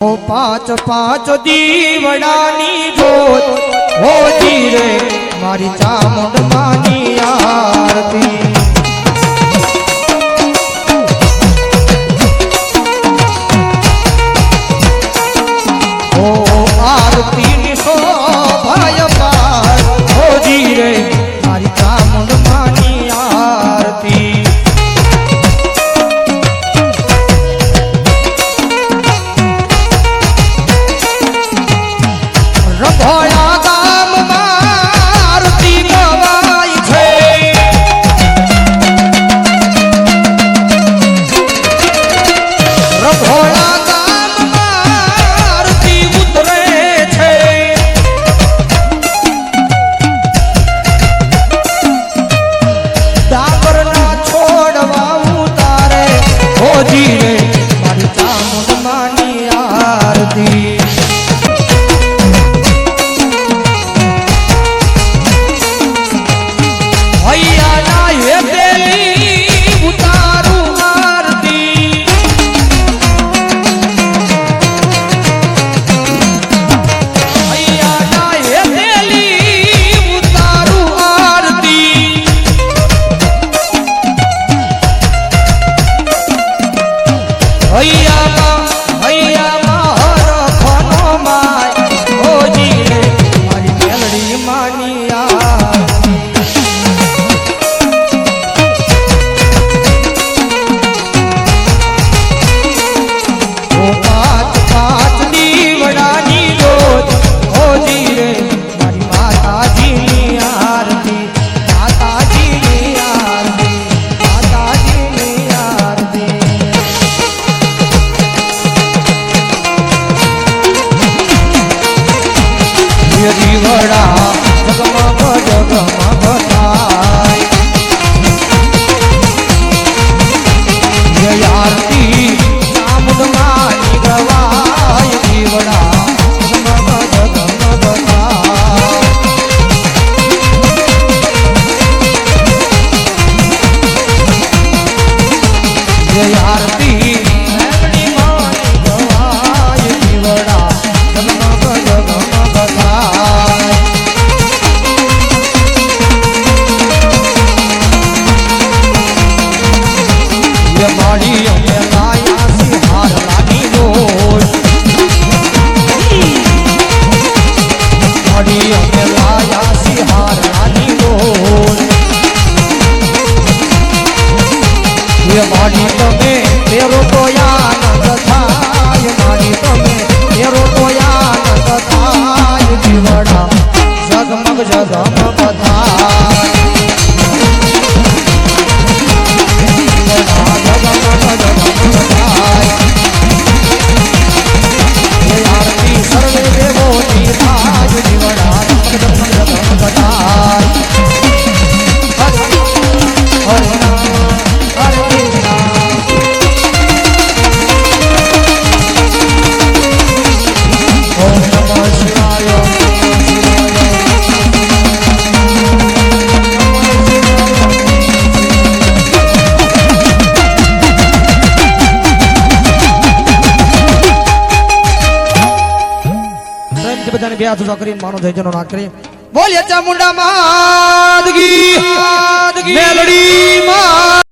ઓ પાંચ પાંચ દીવડાની જોત હો ધીરે મારી ચામુંડ માની આ માની એ માની તમે મેરો તો આનંદ થાય. માની તમે મેરો જગમગ જગમ બે હાથ ઉઠા કરીને માનો જયજનો ના કરી બોલ યચા મુંડા માદગી મેલડી માં